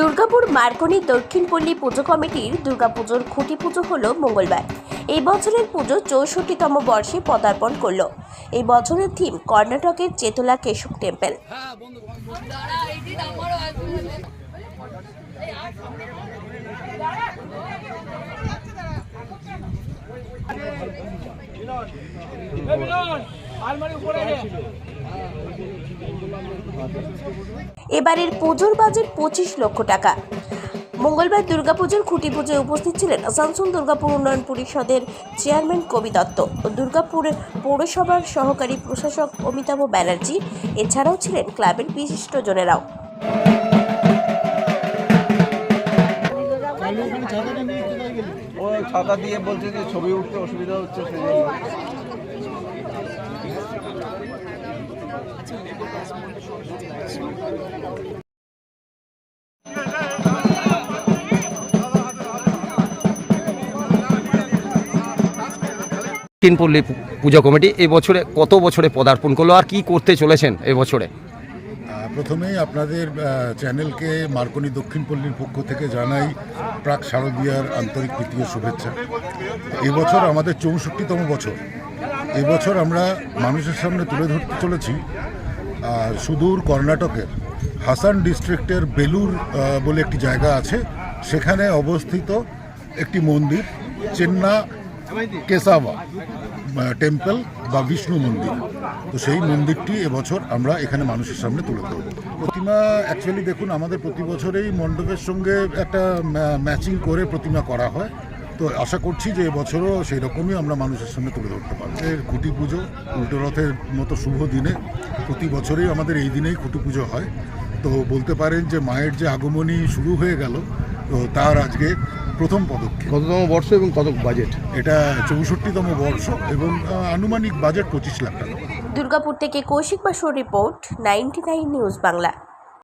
Durgapur Marconi দক্ষিণপল্লী পুজো কমিটির দুর্গাপুজোর খুঁটি পুজো হল মঙ্গলবার। এই বছরের পুজো চৌষট্টিতম বর্ষে পদার্পণ করল। এই বছরের থিম কর্ণাটকের চেতলা কেশব টেম্পল। এবারের পুজোর বাজেট পঁচিশ লক্ষ টাকা। মঙ্গলবার দুর্গাপুজোর খুঁটি পুজোয় উপস্থিত ছিলেন আসানসোল দুর্গাপুর উন্নয়ন পরিষদের চেয়ারম্যান কবি দত্ত দুর্গাপুর পৌরসভার সহকারী প্রশাসক অমিতাভ ব্যানার্জি। এছাড়াও ছিলেন ক্লাবের বিশিষ্টজনেরাও ও ছাতা দিয়ে বলছে যে ছবি উঠতে অসুবিধা হচ্ছে তিনপল্লী পূজা কমিটি এবছরে বছরে কত বছরে পদার্পণ করল আর কি করতে চলেছেন এই বছরে আহ, প্রথমেই আপনাদের চ্যানেলকে মার্কনি দক্ষিণপল্লীর পক্ষ থেকে জানাই প্রাক শারদীয়ার আন্তরিক প্রীতীয় শুভেচ্ছা। এবছর আমাদের চৌষট্টিতম বছর। এবছর আমরা মানুষের সামনে তুলে ধরতে চলেছি সুদূর কর্ণাটকের হাসান ডিস্ট্রিক্টের বেলুর বলে একটি জায়গা আছে। সেখানে অবস্থিত একটি মন্দির, চেন্না কেসাবা টেম্পল বা বিষ্ণু মন্দির। তো সেই মন্দিরটি এবছর আমরা এখানে মানুষের সামনে তুলে ধরব। প্রতিমা অ্যাকচুয়ালি দেখুন, আমাদের প্রতি বছরেই মণ্ডপের সঙ্গে একটা ম্যাচিং করে প্রতিমা করা হয়। তো আশা করছি যে এবছরও সেই রকমই আমরা মানুষের সামনে তুলে ধরতে পারব। এর খুঁটি পুজো, উল্টো রথের মতো শুভ দিনে প্রতি বছরেই আমাদের এই দিনেই খুঁটি পুজো হয়। তো বলতে পারেন যে মায়ের যে আগমনী শুরু হয়ে গেল, তো তার আজকে প্রথম পদক্ষেপ। কততম বর্ষ এবং কত বাজেট এটা চৌষট্টিতম বর্ষ এবং আনুমানিক বাজেট পঁচিশ লাখ টাকা। দুর্গাপুর থেকে কৌশিক বাসুর রিপোর্ট নাইনটি নিউজ বাংলা।